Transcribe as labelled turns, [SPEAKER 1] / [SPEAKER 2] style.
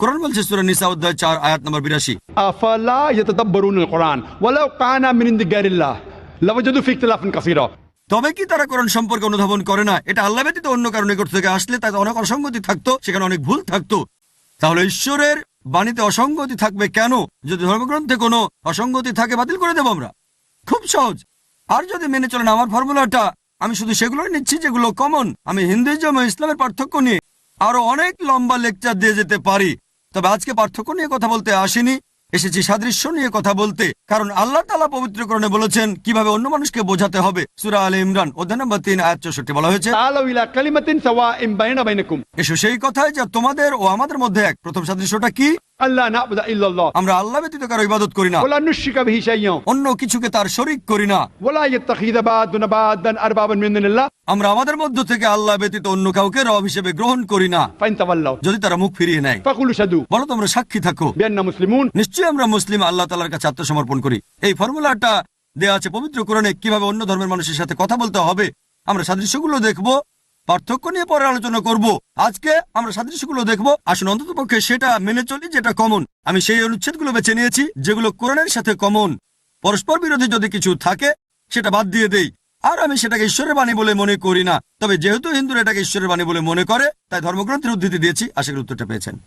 [SPEAKER 1] কোরআন বলছে সুরা নিসা অধ্যায় চার আয়াত নম্বর বিরাশি।
[SPEAKER 2] আফালা ইয়াতাদাব্বারুনুল কোরআন ওয়ালাউ কানা মিন ইনদি গায়রিল্লাহ। লাওয়াজাদু ফিখতিলাফান কাসীরা।
[SPEAKER 1] তবে কি তারা কোরআন সম্পর্কে অনুধাবন করে না? এটা আল্লাহ ব্যতীত অন্য কারণে করতে থেকে আসলে তাতে অনেক অসঙ্গতি থাকতো সেখানে অনেক ভুল থাকতো। তাহলে ঈশ্বরের বাণীতে অসঙ্গতি থাকবে কেন? যদি ধর্মগ্রন্থে কোনো অসঙ্গতি থাকে বাতিল করে দেব আমরা। খুব সহজ। আর যদি মেনে চলেন আমার ফর্মুলাটা আমি শুধু সেগুলোই নিচ্ছি যেগুলো কমন আমি হিন্দুইজম ও ইসলামের পার্থক্য নিয়ে আরও অনেক লম্বা লেকচার দিয়ে যেতে পারি। তবে আজকে পার্থক্য নিয়ে কথা বলতে আসেনি। এসেছি সাদৃশ্য নিয়ে কথা বলতে। কারণ আল্লাহ তালা পবিত্রকরণে বলেছেন কীভাবে অন্য মানুষকে বোঝাতে হবে। সুরা আলী ইমরান অধ্যায় নম্বর তিন আয়াত চৌষট্টি বলা হয়েছে এসো সেই কথায় যা তোমাদের ও আমাদের মধ্যে এক। প্রথম সাদৃশ্যটা কি? আমরা আল্লাহ ব্যতীত কারও ইবাদত করি না। অন্য কিছুকে তার শরীক করি না।
[SPEAKER 2] আরবাবান মিন দুনিল্লাহ।
[SPEAKER 1] আমরা আমাদের মধ্য থেকে আল্লাহ ব্যতীত অন্য কাউকে রব হিসেবে গ্রহণ করি না।
[SPEAKER 2] ফাইনতাওয়াল্লাহ
[SPEAKER 1] যদি তারা মুখ ফিরিয়ে নেয়।
[SPEAKER 2] ফাকুলু শাদু।
[SPEAKER 1] বলো তোমরা সাক্ষী থাকো।
[SPEAKER 2] বিয়ান্না মুসলিমুন।
[SPEAKER 1] নিশ্চয়ই আমরা মুসলিম আল্লাহ তাআলার কাছে আত্মসমর্পণ করি। এই ফর্মুলাটা দেয়া আছে পবিত্র কোরআনে। কীভাবে অন্য ধর্মের মানুষের সাথে কথা বলতে হবে আমরা সাদৃশ্যগুলো দেখব। পার্থক্য নিয়ে পরে আলোচনা করব। আজকে আমরা সাদৃশ্যগুলো দেখব। আসুন অন্তত পক্ষে সেটা মেনে চলি যেটা কমন আমি সেই অনুচ্ছেদগুলো বেছে নিয়েছি, যেগুলো কোরআনের সাথে কমন পরস্পর বিরোধী যদি কিছু থাকে, সেটা বাদ দিয়ে দেই। আর আমি সেটাকে ঈশ্বরের বাণী বলে মনে করি না। তবে যেহেতু হিন্দুরা এটাকে ঈশ্বরের বাণী বলে মনে করে, তাই ধর্মগ্রন্থের উদ্ধৃতি দিয়েছি। আশা করি উত্তরটা পেয়েছেন।